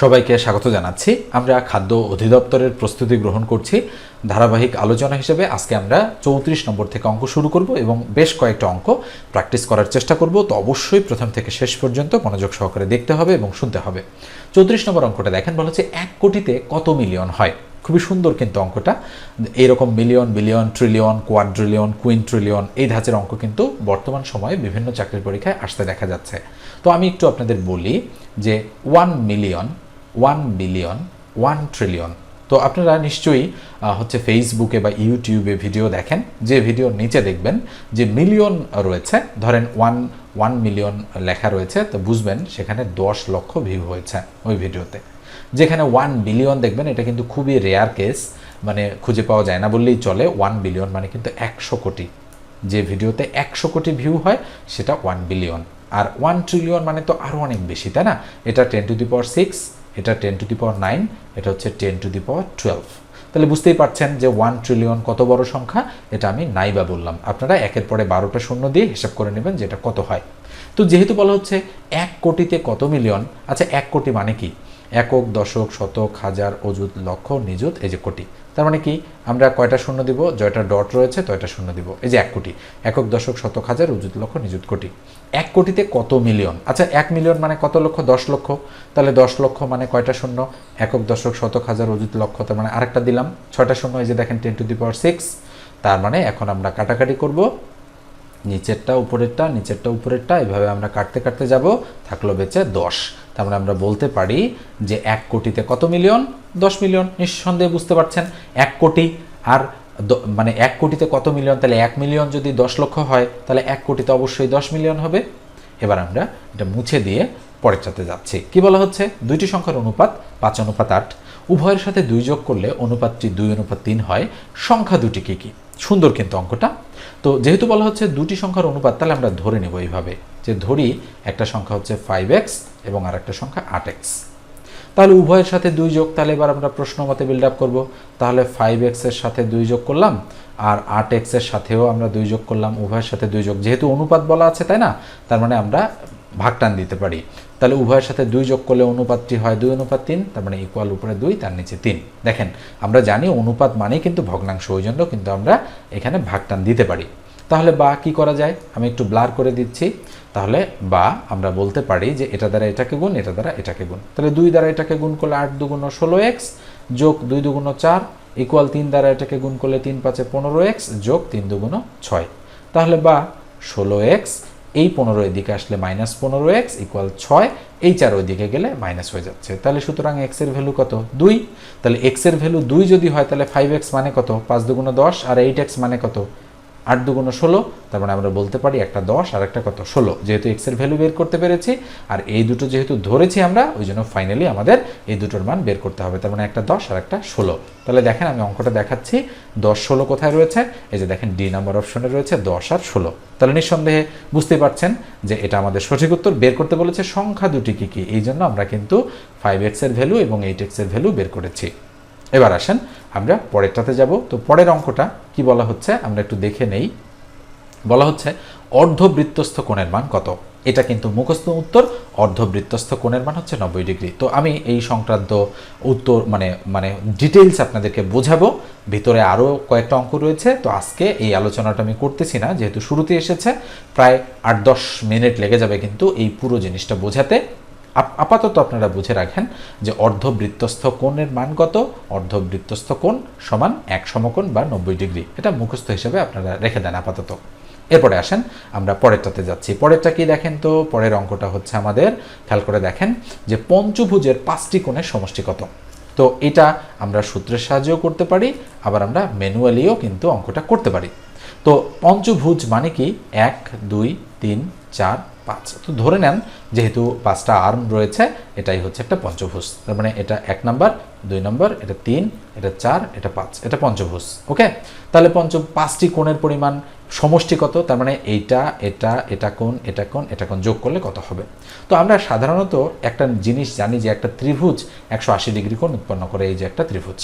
সবাইকে স্বাগত জানাচ্ছি। আমরা খাদ্য অধিদপ্তরের প্রস্তুতি গ্রহণ করছি। ধারাবাহিক আলোচনা হিসেবে আজকে আমরা চৌত্রিশ নম্বর থেকে অঙ্ক শুরু করব এবং বেশ কয়েকটা অঙ্ক প্র্যাকটিস করার চেষ্টা করব। তো অবশ্যই প্রথম থেকে শেষ পর্যন্ত মনোযোগ সহকারে দেখতে হবে এবং শুনতে হবে। চৌত্রিশ নম্বর অঙ্কটা দেখেন, বলা হচ্ছে এক কোটিতে কত মিলিয়ন হয়? খুবই সুন্দর কিন্তু অঙ্কটা। এইরকম million, billion, trillion, quadrillion, quintillion এই ধাঁচের অঙ্ক কিন্তু বর্তমান সময়ে বিভিন্ন চাকরির পরীক্ষায় আসতে দেখা যাচ্ছে। তো আমি একটু আপনাদের বলি যে one million one billion one trillion তো আপনারা নিশ্চয়ই হচ্ছে ফেসবুকে বা ইউটিউবে ভিডিও দেখেন, যে ভিডিওর নিচে দেখবেন যে মিলিয়ন রয়েছে, ধরেন ওয়ান ওয়ান মিলিয়ন লেখা রয়েছে, তো বুঝবেন সেখানে দশ লক্ষ ভিউ হয়েছে ওই ভিডিওতে যেখানে ওয়ান বিলিয়ন দেখবেন, এটা কিন্তু খুবই রেয়ার কেস মানে খুঁজে পাওয়া যায় না বললেই চলে ওয়ান বিলিয়ন মানে কিন্তু একশো কোটি। যে ভিডিওতে একশো কোটি ভিউ হয়, সেটা ওয়ান বিলিয়ন আর ওয়ান ট্রিলিয়ন মানে তো আরও অনেক বেশি, তাই না? এটা ten to the power six এটা ten to the power nine এটা হচ্ছে ten to the power twelve তাহলে বুঝতেই পারছেন যে ওয়ান ট্রিলিয়ন কত বড় সংখ্যা? এটা আমি নাই বা বললাম। আপনারা একের পরে বারোটা শূন্য দিয়ে হিসাব করে নেবেন যে এটা কত হয়। তো যেহেতু বলা হচ্ছে এক কোটিতে কত মিলিয়ন আচ্ছা এক কোটি মানে কি? একক, দশক, শতক, হাজার, অযুত, লক্ষ, নিযুত, এই যে কোটি। তার মানে কি? আমরা কয়টা শূন্য দিব? জয়টা ডট রয়েছে, তয়টা শূন্য দিব। এই যে এক কোটি। একক দশক শতক হাজার অযুত লক্ষ, নিযুত কোটি। এক কোটিতে কত মিলিয়ন? আচ্ছা এক মিলিয়ন মানে কত লক্ষ? দশ লক্ষ। তাহলে দশ লক্ষ মানে কয়টা শূন্য? একক দশক শতক হাজার অযুত লক্ষ। তার মানে আরেকটা দিলাম। ছয়টা শূন্য, এই যে দেখেন ten to the power six তার মানে এখন আমরা কাটাকাটি করব। নিচেরটা, উপরেরটা নিচেরটা, উপরেরটা এভাবে আমরা কাটতে কাটতে যাব। থাকল বেঁচে দশ। মানে আমরা বলতে পারি যে এক কোটিতে কত মিলিয়ন? দশ মিলিয়ন। নিঃসন্দেহে বুঝতে পারছেন? এক কোটি। আর মানে এক কোটিতে কত মিলিয়ন? তাহলে এক মিলিয়ন যদি দশ লক্ষ হয়, তাহলে এক কোটিতে অবশ্যই দশ মিলিয়ন হবে। এবার আমরা এটা মুছে দিয়ে পরের চাতে যাচ্ছি। কি বলা হচ্ছে? দুইটি সংখ্যার অনুপাত, পাঁচ অনুপাত আট। উভয়ের সাথে দুই যোগ করলে অনুপাতটি দুই অনুপাত তিন হয়। সংখ্যা দুটি কি কি? সুন্দর কিন্তু অঙ্কটা। তো যেহেতু বলা হচ্ছে দুটি সংখ্যার অনুপাত, তাহলে আমরা ধরে নেব এইভাবে। যে ধরি একটা সংখ্যা হচ্ছে ফাইভ এক্স এবং আর একটা সংখ্যা আট এক্স তাহলে উভয়ের সাথে দুই যোগ, তাহলে এবার আমরা প্রশ্ন মতে বিল্ড আপ করব। তাহলে ফাইভ এক্সের সাথে দুই যোগ করলাম আর আট এক্সের সাথেও আমরা দুই যোগ করলাম, উভয়ের সাথে দুই যোগ। যেহেতু অনুপাত বলা আছে, তাই না? তার মানে আমরা ভাগটান দিতে পারি। তাহলে উভয়ের সাথে দুই যোগ করলে অনুপাতটি হয় দুই অনুপাত তিন, তার মানে ইকুয়াল উপরে দুই, তার নিচে তিন। দেখেন, আমরা জানি অনুপাত মানেই কিন্তু ভগ্নাংশ, ওই জন্য কিন্তু আমরা এখানে ভাগটান দিতে পারি। তাহলে বা কি করা যায়? আমি একটু ব্লার করে দিচ্ছি। তাহলে বা আমরা বলতে পারি যে এটা দ্বারা এটাকে গুণ, এটা দ্বারা এটাকে গুণ। তাহলে দুই দ্বারা এটাকে গুণ করলে আট দুগুণ ষোলো এক্স যোগ দুই দুগুণ চার ইকুয়াল তিন দ্বারা এটাকে গুণ করলে তিন পাঁচে পনেরো এক্স যোগ তিন দুগুণ ছয়। তাহলে বা ষোলো এক্স, এই পনেরো এদিকে আসলে মাইনাস পনেরো এক্স ইকুয়াল ছয়, এই চার ওইদিকে গেলে মাইনাস হয়ে যাচ্ছে। তাহলে সুতরাং এক্সের ভ্যালু কত? দুই। তাহলে এক্সের ভ্যালু দুই যদি হয়, তাহলে ফাইভ এক্স মানে কত? পাঁচ দুগুণ দশ, আর এইট এক্স মানে কত? আট দুগুণ ষোলো, তার মানে আমরা বলতে পারি একটা দশ আর একটা কত? ষোলো। যেহেতু এক্সের ভ্যালু বের করতে পেরেছি, আর এই দুটো যেহেতু ধরেছি আমরা, ওই জন্য ফাইনালি আমাদের এই দুটোর মান বের করতে হবে, তার মানে একটা দশ আর একটা ষোলো। তাহলে দেখেন আমি অঙ্কটা দেখাচ্ছি, দশ ষোলো কোথায় রয়েছে? এই যে দেখেন ডি নাম্বার অপশনে রয়েছে দশ আর ষোলো। তাহলে নিঃসন্দেহে বুঝতে পারছেন যে এটা আমাদের সঠিক উত্তর, বের করতে বলেছে সংখ্যা দুটি কি কি? এই জন্য আমরা কিন্তু ফাইভ এক্সের ভ্যালু এবং এইট এক্সের ভ্যালু বের করেছি। এবার আসেন, আমরা পরেরটাতে যাব। তো পরের অঙ্কটা কি বলা হচ্ছে? আমরা একটু দেখে নেই। বলা হচ্ছে, অর্ধবৃত্তস্থ কোণের মান কত? এটা কিন্তু মুখস্থ উত্তর, অর্ধবৃত্তস্থ কোণের মান হচ্ছে নব্বই ডিগ্রি। তো আমি এই সংক্রান্ত উত্তর মানে মানে ডিটেলস আপনাদেরকে বোঝাবো। ভিতরে আরও কয়েকটা অঙ্ক রয়েছে। তো আজকে এই আলোচনাটা আমি করতেছি না, যেহেতু শুরুতে এসেছে, প্রায় আট দশ মিনিট লেগে যাবে কিন্তু এই পুরো জিনিসটা বোঝাতে। আপাতত আপনারা বুঝে রাখেন যে অর্ধবৃত্তস্থ কোণের মান কত? অর্ধবৃত্তস্থ কোণ সমান এক সমকোণ বা নব্বই ডিগ্রি। এটা মুখস্থ হিসেবে আপনারা রেখে দেন আপাতত। এরপরে আসেন, আমরা পরেরটাতে যাচ্ছি। পরেরটা কি দেখেন তো? পরের অঙ্কটা হচ্ছে আমাদের, খেয়াল করে দেখেন যে পঞ্চভুজের পাঁচটি কোণের সমষ্টি কত। তো এটা আমরা সূত্রের সাহায্যেও করতে পারি, আবার আমরা ম্যানুয়ালিও কিন্তু অঙ্কটা করতে পারি। তো পঞ্চভুজ মানে কি? এক, দুই, তিন, চার পাঁচ। তো ধরে নেন, যেহেতু পাঁচটা আর্ম রয়েছে, এটাই হচ্ছে একটা পঞ্চভুজ। তার মানে এটা এক নাম্বার, দুই নম্বর, এটা তিন, এটা চার, এটা পাঁচ, এটা পঞ্চভুজ, ওকে? তাহলে পঞ্চ, পাঁচটি কোণের পরিমাণ সমষ্টি কত? তার মানে এইটা, এটা এটা কোণ এটা কোণ এটা কোণ যোগ করলে কত হবে? তো আমরা সাধারণত একটা জিনিস জানি যে একটা ত্রিভুজ একশো আশি ডিগ্রি কোণ উৎপন্ন করে, এই যে একটা ত্রিভুজ।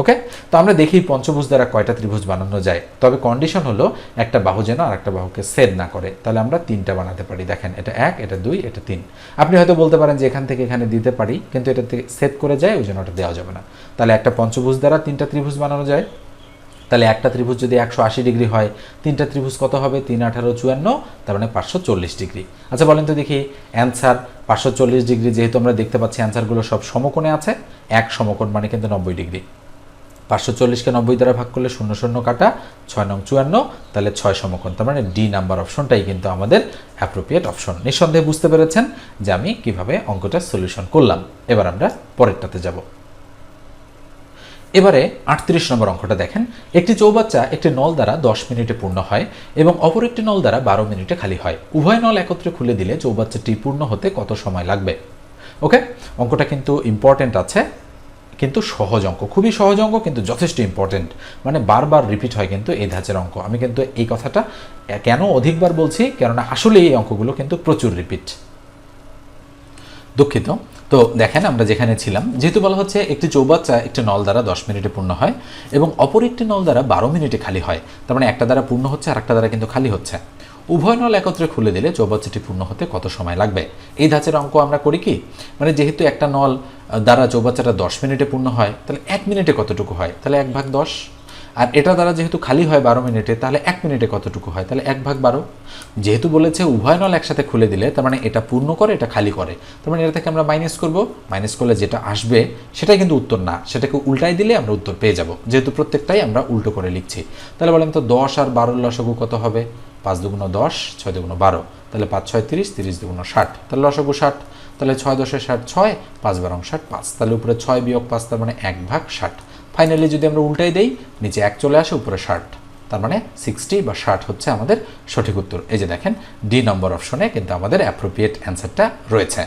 ওকে তো আমরা দেখি পঞ্চভুজ দ্বারা কয়টা ত্রিভুজ বানানো যায়। তবে কন্ডিশন হলো একটা বাহু যেন আর একটা বাহুকে সেদ না করে। তাহলে আমরা তিনটা বানাতে পারি। দেখেন, এটা এক, এটা দুই, এটা তিন। আপনি হয়তো বলতে পারেন যে এখান থেকে এখানে দিতে পারি, কিন্তু এটা সেদ করে যায়, ওই জন্য ওটা দেওয়া যাবে না। তাহলে একটা পঞ্চভুজ দ্বারা তিনটা ত্রিভুজ বানানো যায়। তাহলে একটা ত্রিভুজ যদি একশো আশি ডিগ্রি হয়, তিনটা ত্রিভুজ কত হবে? তিন, আঠারো, চুয়ান্ন, তার মানে পাঁচশো চল্লিশ ডিগ্রি। আচ্ছা বলেন তো দেখি, অ্যান্সার পাঁচশো চল্লিশ ডিগ্রি, যেহেতু আমরা দেখতে পাচ্ছি অ্যান্সারগুলো সব সমকোণে আছে, এক সমকোণ মানে কিন্তু নব্বই ডিগ্রি। পাঁচশো চল্লিশকে নব্বই দ্বারা ভাগ করলে শূন্য শূন্য কাটা, ছয় নং চুয়ান্ন, তাহলে ছয় সমকোণ। তার মানে ডি নাম্বার অপশনটাই কিন্তু আমাদের অ্যাপ্রোপ্রিয়েট অপশন নিঃসন্দেহে বুঝতে পেরেছেন যে আমি কীভাবে অঙ্কটা সলিউশন করলাম। এবার আমরা পরেরটাতে যাব। এবারে আটত্রিশ নম্বর অঙ্কটা দেখেন। একটি চৌবাচ্চা একটি নল দ্বারা দশ মিনিটে পূর্ণ হয় এবং অপর একটি নল দ্বারা বারো মিনিটে খালি হয়। উভয় নল একত্রে খুলে দিলে চৌবাচ্চাটি পূর্ণ হতে কত সময় লাগবে? ওকে? অঙ্কটা কিন্তু ইম্পর্টেন্ট আছে। কিন্তু সহজ অঙ্ক, খুবই সহজ অঙ্ক, কিন্তু যথেষ্ট ইম্পর্টেন্ট মানে বারবার রিপিট হয় কিন্তু এই ধাঁচের অঙ্ক। আমি কিন্তু এই কথাটা কেন অধিকবার বলছি? কেননা আসলে এই অঙ্কগুলো কিন্তু প্রচুর রিপিট দুঃখিত। তো দেখেন আমরা যেখানে ছিলাম, যেহেতু বলা হচ্ছে একটি চৌবাচ্চা একটি নল দ্বারা দশ মিনিটে পূর্ণ হয় এবং অপর একটি নল দ্বারা বারো মিনিটে খালি হয়। তার মানে একটা দ্বারা পূর্ণ হচ্ছে আর একটা দ্বারা কিন্তু খালি হচ্ছে। উভয় নল একত্রে খুলে দিলে চৌবাচ্চাটি পূর্ণ হতে কত সময় লাগবে? এই ধাঁচের অঙ্ক আমরা করি কি? মানে যেহেতু একটা নল দ্বারা চৌবাচ্চাটা দশ মিনিটে পূর্ণ হয়, তাহলে এক মিনিটে কতটুকু হয়? তাহলে এক ভাগ দশ। আর এটা দ্বারা যেহেতু খালি হয় বারো মিনিটে, তাহলে এক মিনিটে কতটুকু হয়? তাহলে এক ভাগ বারো। যেহেতু বলেছে উভয় নল একসাথে খুলে দিলে, তার মানে এটা পূর্ণ করে, এটা খালি করে। তার মানে এটা থেকে আমরা মাইনাস করব। মাইনাস করলে যেটা আসবে, সেটাই কিন্তু উত্তর না। সেটাকে উল্টাই দিলে আমরা উত্তর পেয়ে যাব। যেহেতু প্রত্যেকটাই আমরা উল্টো করে লিখছি। তাহলে বলেন তো দশ আর বারোর লসগু কত হবে? পাঁচ দুগুণ দশ, ছয় দুগুণ বারো। তাহলে পাঁচ ছয় তিরিশ তিরিশ দুগুণ ষাট। তাহলে লসগু ষাট। তাহলে ছয় দশে ষাট ছয়, পাঁচ বারং ষাট পাঁচ। তাহলে উপরে ছয় বিয়োগ পাঁচ, তার মানে এক ভাগ ষাট। ফাইনালি যদি আমরা উল্টাই দেই, নিচে এক চলে আসে, উপরে ষাট। তার মানে সিক্সটি বা ষাট হচ্ছে আমাদের সঠিক উত্তর। এই যে দেখেন ডি নম্বর অপশনে কিন্তু আমাদের অ্যাপ্রোপ্রিয়েট অ্যান্সারটা রয়েছে।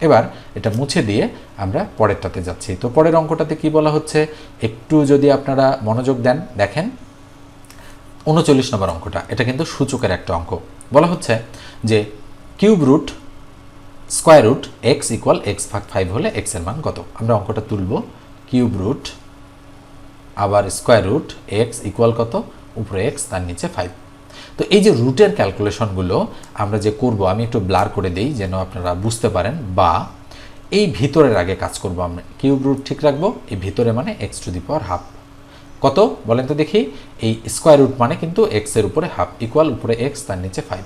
এবার এটা মুছে দিয়ে আমরা পরেরটাতে যাচ্ছি। তো পরের অঙ্কটাতে কি বলা হচ্ছে? একটু যদি আপনারা মনোযোগ দেন, দেখেন। উনচল্লিশ নম্বর অঙ্কটা, এটা কিন্তু সূচকের একটা অঙ্ক। বলা হচ্ছে যে cube root square root x equal x ভাগ ফাইভ হলে এক্সের মান কত? আমরা অঙ্কটা তুলব। কিউব রুট আবার স্কোয়ার রুট এক্স ইকুয়াল কত? উপরে এক্স তার নিচে ফাইভ তো এই যে রুটের ক্যালকুলেশনগুলো আমরা যে করব, আমি একটু ব্লার করে দিই যেন আপনারা বুঝতে পারেন, বা এই ভিতরের আগে কাজ করব আমরা। কিউব রুট ঠিক রাখব, এই ভিতরে মানে x to the power half কত? বলেন তো দেখি। এই স্কোয়ার রুট মানে কিন্তু এক্সের উপরে হাফ ইকুয়াল উপরে এক্স তার নিচে ফাইভ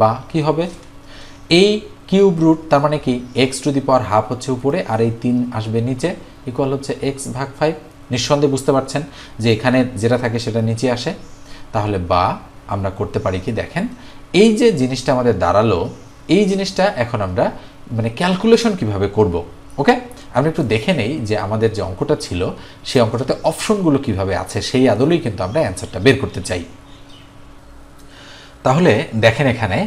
বা কি হবে? এই কিউব রুট তার মানে কি? X to the power half হচ্ছে উপরে আর এই তিন আসবে নিচে। ইকুয়াল হচ্ছে এক্স ভাগ ফাইভ নিঃসন্দেহে বুঝতে পারছেন যে এখানে যেটা থাকে সেটা নিচে আসে। তাহলে বা আমরা করতে পারি কি? দেখেন, এই যে জিনিসটা আমাদের দাঁড়াল, এই জিনিসটা এখন আমরা মানে ক্যালকুলেশন কীভাবে করব? ওকে আমরা একটু দেখে নেই যে আমাদের যে অঙ্কটা ছিল, সেই অঙ্কটাতে অপশনগুলো কীভাবে আছে, সেই আদলেই কিন্তু আমরা অ্যান্সারটা বের করতে চাই। তাহলে দেখেন এখানে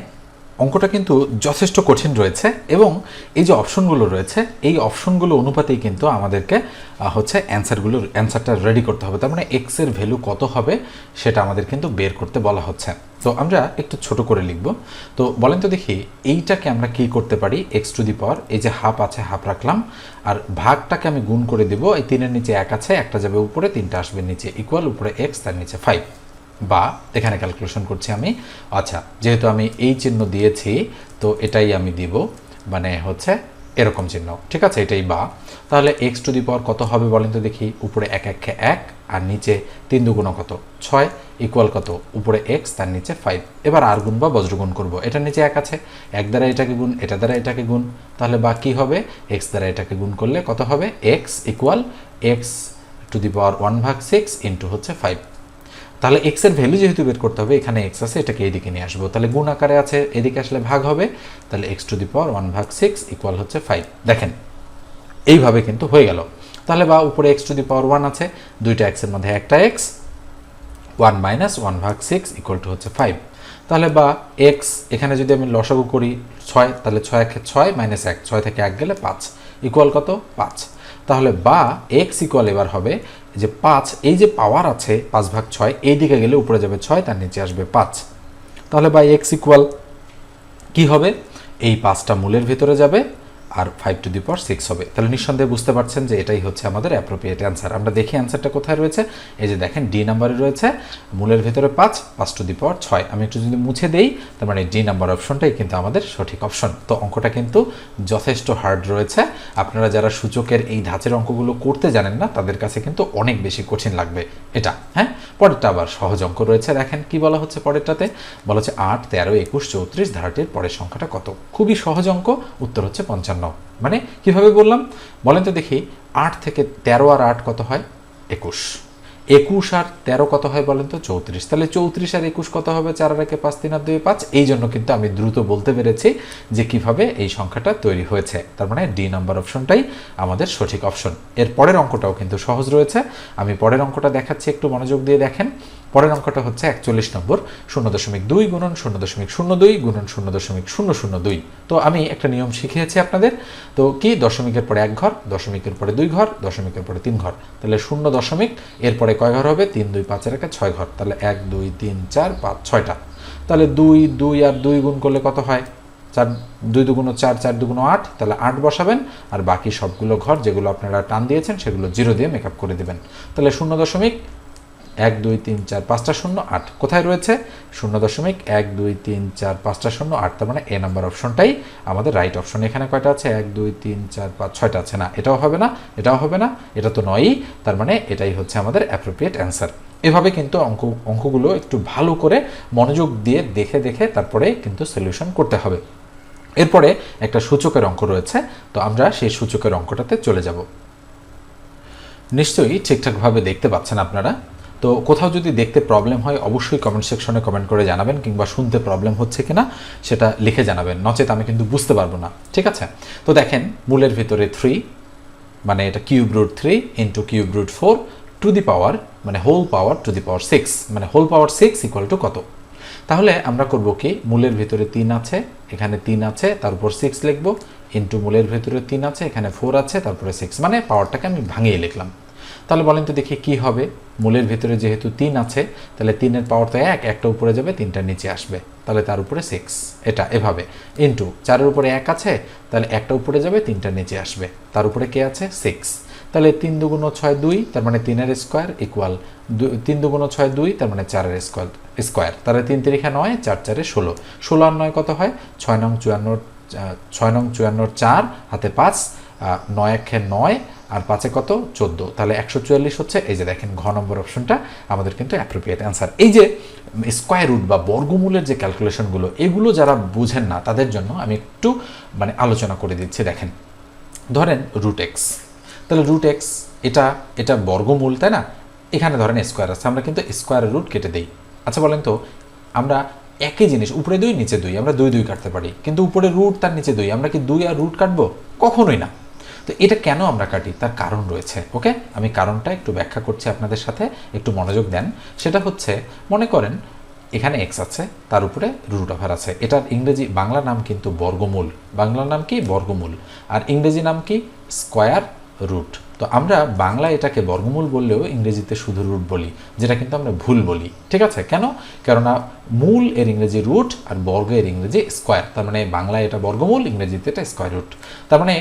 অঙ্কটা কিন্তু যথেষ্ট কঠিন রয়েছে এবং এই যে অপশনগুলো রয়েছে, এই অপশনগুলো অনুপাতেই কিন্তু আমাদেরকে হচ্ছে অ্যান্সারগুলো অ্যান্সারটা রেডি করতে হবে। তার মানে এক্সের ভ্যালু কত হবে সেটা আমাদের কিন্তু বের করতে বলা হচ্ছে। তো আমরা একটু ছোট করে লিখব। তো বলেন তো দেখি, এইটাকে আমরা কি করতে পারি? এক্স টু দি পাওয়ার এই যে হাফ আছে হাফ রাখলাম, আর ভাগটাকে আমি গুণ করে দিব, এই তিনের নিচে এক আছে, একটা যাবে উপরে, তিনটা আসবে নিচে ইকুয়াল উপরে এক্স তার নিচে ফাইভ বা, এখানে ক্যালকুলেশন করছি আমি। আচ্ছা যেহেতু আমি এই চিহ্ন দিয়েছি, তো এটাই আমি দিব। মানে হচ্ছে এরকম চিহ্ন। ঠিক আছে, এটাই বা। তাহলে এক্স টু দি পাওয়ার কত হবে বলেন তো দেখি। উপরে এক, একে, এক, আর নিচে তিন দুগুণ কত? ছয় ইকুয়াল কত? উপরে এক্স তার নিচে ফাইভ এবার আর গুণ বা বজ্রগুণ করব। এটার নিচে এক আছে। এক দ্বারা এটাকে গুণ, এটা দ্বারা এটাকে গুণ। তাহলে বা কী হবে? এক্স দ্বারা এটাকে গুণ করলে কত হবে? X equal x to the power one ভাগ সিক্স ইন্টু হচ্ছে ফাইভ তাহলে এক্সের ভ্যালু যেহেতু বের করতে হবে, এখানে এক্স আছে, এটাকে এইদিকে নিয়ে আসব। তাহলে গুণ আকারে আছে, এদিকে আসলে ভাগ হবে। তাহলে x to the power one ভাগ সিক্স ইকুয়াল হচ্ছে ফাইভ দেখেন, এইভাবে কিন্তু হয়ে গেল। তাহলে বা উপরে x to the power one আছে, দুইটা এক্সের মধ্যে একটা এক্স ওয়ান মাইনাস ওয়ান ভাগ সিক্স ইকুয়াল টু হচ্ছে ফাইভ তাহলে বা এক্স এখানে যদি আমি লসাগু করি ছয়, তাহলে ছয় একে ছয় মাইনাস এক, ছয় থেকে এক গেলে পাঁচ। ইকুয়াল কত? পাঁচ। তাহলে বা এক্স ইকুয়াল এবার হবে যে পাঁচ, এই যে পাওয়ার আছে পাঁচ ভাগ ছয়, এই দিকে গেলে উপরে যাবে ছয়, তার নিচে আসবে পাঁচ। তাহলে বাই এক্স ইকুয়াল কী হবে? এই পাঁচটা মূলের ভিতরে যাবে। আর five to the power six হবে। তাহলে নিঃসন্দেহে বুঝতে পারছেন যে এটাই হচ্ছে আমাদের অ্যাপ্রোপ্রিয়েট অ্যান্সার আমরা দেখি অ্যান্সারটা কোথায় রয়েছে। এই যে দেখেন ডি নাম্বারে রয়েছে, মূলের ভেতরে পাঁচ পাঁচ টু দি পাওয়ার ছয়। আমি একটু যদি মুছে দেই, তার মানে ডি নাম্বার অপশনটাই কিন্তু আমাদের সঠিক অপশন তো অঙ্কটা কিন্তু যথেষ্ট হার্ড রয়েছে। আপনারা যারা সূচকের এই ধাঁচের অঙ্কগুলো করতে জানেন না, তাদের কাছে কিন্তু অনেক বেশি কঠিন লাগবে। এটা হ্যাঁ? পরেরটা আবার সহজ অঙ্ক রয়েছে। দেখেন, কি বলা হচ্ছে পরেরটাতে? বলা হচ্ছে আট, তেরো, একুশ, চৌত্রিশ, ধারাটির পরের সংখ্যাটা কত? খুবই সহজ অঙ্ক। উত্তর হচ্ছে পঞ্চান্ন। মানে কীভাবে বললাম? বলেন তো দেখি, আট থেকে তেরো আর আট কত হয়? একুশ। একুশ আর তেরো কত হয় বলেন তো? চৌত্রিশ। তাহলে চৌত্রিশ আর একুশ কত হবে? চার আর একে পাঁচ, তিন আর দুই পাঁচ? এই জন্য কিন্তু আমি দ্রুত বলতে পেরেছি যে কীভাবে এই সংখ্যাটা তৈরি হয়েছে। তার মানে ডি নাম্বার অপশনটাই আমাদের সঠিক অপশন। এর পরের অঙ্কটাও কিন্তু সহজ রয়েছে। আমি পরের অঙ্কটা দেখাচ্ছি, একটু মনোযোগ দিয়ে দেখেন। পরের অঙ্কটা হচ্ছে একচল্লিশ নম্বর, শূন্য দশমিক দুই গুণন শূন্য দশমিক শূন্য দুই গুণন শূন্য দশমিক শূন্য শূন্য দুই। তো আমি একটা নিয়ম শিখিয়েছি আপনাদের। তো কি? দশমিকের পরে এক ঘর, দশমিকের পরে দুই ঘর, দশমিকের পরে তিন ঘর। তাহলে শূন্য দশমিক, এরপরে কয় ঘর হবে? তিন, দুই, পাঁচের একে ছয় ঘর। তাহলে এক, দুই, তিন, চার, পাঁচ, ছয়টা। তাহলে দুই দুই আর দুই গুণ করলে কত হয়? চার, দুই দুগুণ চার চার দুগুণ আট। তাহলে আট বসাবেন, আর বাকি সবগুলো ঘর যেগুলো আপনারা টান দিয়েছেন, সেগুলো জিরো দিয়ে মেকআপ করে দেবেন। তাহলে শূন্য দশমিক এক দুই তিন চার পাঁচটা শূন্য আট। কোথায় রয়েছে? শূন্য দশমিক এক দুই তিন চার পাঁচটা শূন্য আট। তার মানে এ নাম্বার অপশনটাই আমাদের রাইট অপশন এখানে কয়টা আছে? এক দুই তিন চার পাঁচ, ছয়টা আছে না? এটাও হবে না, এটাও হবে না, এটা তো নয়ই। তার মানে এটাই হচ্ছে আমাদের অ্যাপ্রোপ্রিয়েট অ্যান্সার এভাবে কিন্তু অঙ্ক, অঙ্কগুলো একটু ভালো করে মনোযোগ দিয়ে দেখে দেখে তারপরে কিন্তু সলিউশন করতে হবে। এরপরে একটা সূচকের অঙ্ক রয়েছে, তো আমরা সেই সূচকের অঙ্কটাতে চলে যাব। নিশ্চয়ই ঠিকঠাকভাবে দেখতে পাচ্ছেন আপনারা। তো কোথাও যদি দেখতে প্রবলেম হয়, অবশ্যই কমেন্ট সেকশনে কমেন্ট করে জানাবেন কিংবা শুনতে প্রবলেম হচ্ছে কিনা সেটা লিখে জানাবেন। নচেত আমি কিন্তু বুঝতে পারব না। ঠিক আছে? তো দেখেন, মূলের ভিতরে থ্রি মানে এটা cube root three into cube root four to the power মানে whole power to the power six মানে whole power six equal to কত? তাহলে আমরা করব কি? মূলের ভিতরে তিন আছে, এখানে তিন আছে, তার উপর সিক্স লিখব। ইন্টু মূলের ভিতরে তিন আছে, এখানে ফোর আছে, তারপরে সিক্স মানে পাওয়ারটাকে আমি ভাঙিয়ে লিখলাম। তাহলে বলেন তো দেখি কি হবে। মূলের ভিতরে যেহেতু তিন আছে, তাহলে তিনের পাওয়ার তো এক, একটা উপরে যাবে, তিনটা নিচে আসবে। তাহলে তার উপরে সিক্স এটা এভাবে। ইন্টু চারের উপরে এক আছে, তাহলে একটা উপরে যাবে, তিনটা নিচে আসবে। তার উপরে কে আছে? সিক্স তাহলে তিন দুগুণ ছয় দুই, তার মানে তিনের স্কোয়ার ইকুয়াল তিন দুগুণ ছয় দুই, তার মানে চারের স্কোয়ার স্কোয়ার তাহলে তিন তিরিখা নয়, চার চারে ষোলো। ষোলো আর নয় কত হয়? ছয় নং চুয়ান্ন ছয় নং চুয়ান্নর চার, হাতে পাঁচ নয় একে নয় আর পাঁচে কত? চোদ্দ। তাহলে একশো চুয়াল্লিশ হচ্ছে, এই যে দেখেন ঘ নম্বর অপশনটা আমাদের কিন্তু অ্যাপ্রোপ্রিয়েট অ্যান্সার এই যে স্কোয়ার রুট বা বর্গমূলের যে ক্যালকুলেশনগুলো এগুলো যারা বুঝেন না, তাদের জন্য আমি একটু মানে আলোচনা করে দিচ্ছি, দেখেন। ধরেন রুট এক্স তাহলে রুট এক্স এটা এটা বর্গমূল, তাই না? এখানে ধরেন স্কোয়ার আছে, আমরা কিন্তু স্কোয়ারের রুট কেটে দিই। আচ্ছা বলেন তো, আমরা একই জিনিস, উপরে দুই, নিচে দুই, আমরা দুই দুই কাটতে পারি। কিন্তু উপরে রুট তার নিচে দুই, আমরা কি দুই আর রুট কাটবো? কখনোই না। তো এটা কেন আমরা কাটি? তার কারণ রয়েছে, ওকে? আমি কারণটা একটু ব্যাখ্যা করছি আপনাদের সাথে, একটু মনোযোগ দেন। সেটা হচ্ছে, মনে করেন এখানে এক্স আছে, তার উপরে রুট ওভার আছে। এটার ইংরেজি, বাংলা নাম কিন্তু বর্গমূল। বাংলা নাম কি? বর্গমূল। আর ইংরেজি নাম কি? স্কোয়ার রুট তো আমরা বাংলা এটাকে বর্গমূল বললেও ইংরেজিতে শুধু রুট বলি, যেটা কিন্তু আমরা ভুল বলি। ঠিক আছে? কেন? কেননা মূল এর ইংরেজি রুট আর বর্গ এর ইংরেজি স্কোয়ার তার মানে বাংলা এটা বর্গমূল, ইংরেজিতে এটা স্কোয়ার রুট তার মানে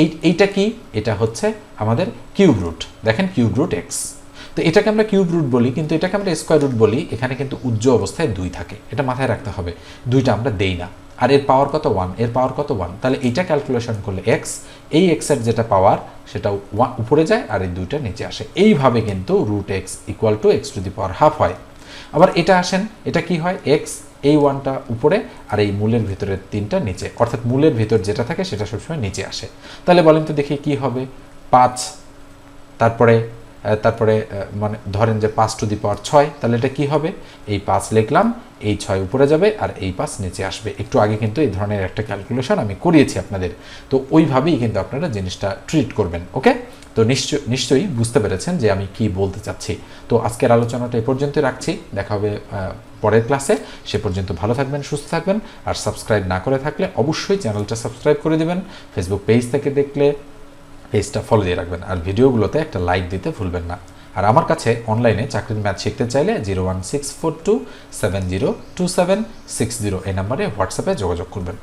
এই, এইটা কি? এটা হচ্ছে আমাদের কিউব রুট। দেখেন কিউব রুট এক্স তো এটাকে আমরা কিউব রুট বলি, কিন্তু এটাকে আমরা স্কোয়ার রুট বলি, এখানে কিন্তু উজ্জ অবস্থায় দুই থাকে। এটা মাথায় রাখতে হবে। দুইটা আমরা দেই না। আর এর পাওয়ার কত? ওয়ানের পাওয়ার কত? ওয়ান তাহলে এইটা ক্যালকুলেশন করলে এক্স এই এক্সের যেটা পাওয়ার সেটা ওয়ান উপরে যায় আর এই দুইটা নিচে আসে। এইভাবে কিন্তু root x equal to x to the power half হয়। আবার এটা আসেন, এটা কি হয়? এক্স এই ওয়ানটা উপরে আর এই মূলের ভিতরের তিনটা নিচে। অর্থাৎ মূলের ভিতর যেটা থাকে সেটা সবসময় নিচে আসে। তাহলে বলেন তো দেখি কি হবে? পাঁচ, তারপরে তারপরে মানে ধরেন যে পাঁচ টু দি পাওয়ার ছয়, তাহলে এটা কি হবে? এই পাঁচ লিখলাম, এই ছয় উপরে যাবে আর এই পাঁচ নিচে আসবে। একটু আগে কিন্তু এই ধরনের একটা ক্যালকুলেশন আমি করিয়েছি আপনাদের। তো ওইভাবেই কিন্তু আপনারা জিনিসটা ট্রিট করবেন ওকে তো নিশ্চয়, নিশ্চয়ই বুঝতে পেরেছেন যে আমি কি বলতে চাচ্ছি। তো আজকের আলোচনাটা এ পর্যন্ত রাখছি। দেখা হবে পরের ক্লাসে সে পর্যন্ত ভালো থাকবেন, সুস্থ থাকবেন। আর সাবস্ক্রাইব না করে থাকলে অবশ্যই চ্যানেলটা সাবস্ক্রাইব করে দেবেন। ফেসবুক পেজ থেকে দেখলে পেজটা ফলো দিয়ে রাখবেন। আর ভিডিওগুলোতে একটা লাইক দিতে ভুলবেন না। আর আমার কাছে অনলাইনে চাকরির ম্যাথ শিখতে চাইলে zero one six four two seven zero two seven six zero এই নাম্বারে হোয়াটসঅ্যাপে যোগাযোগ করবেন।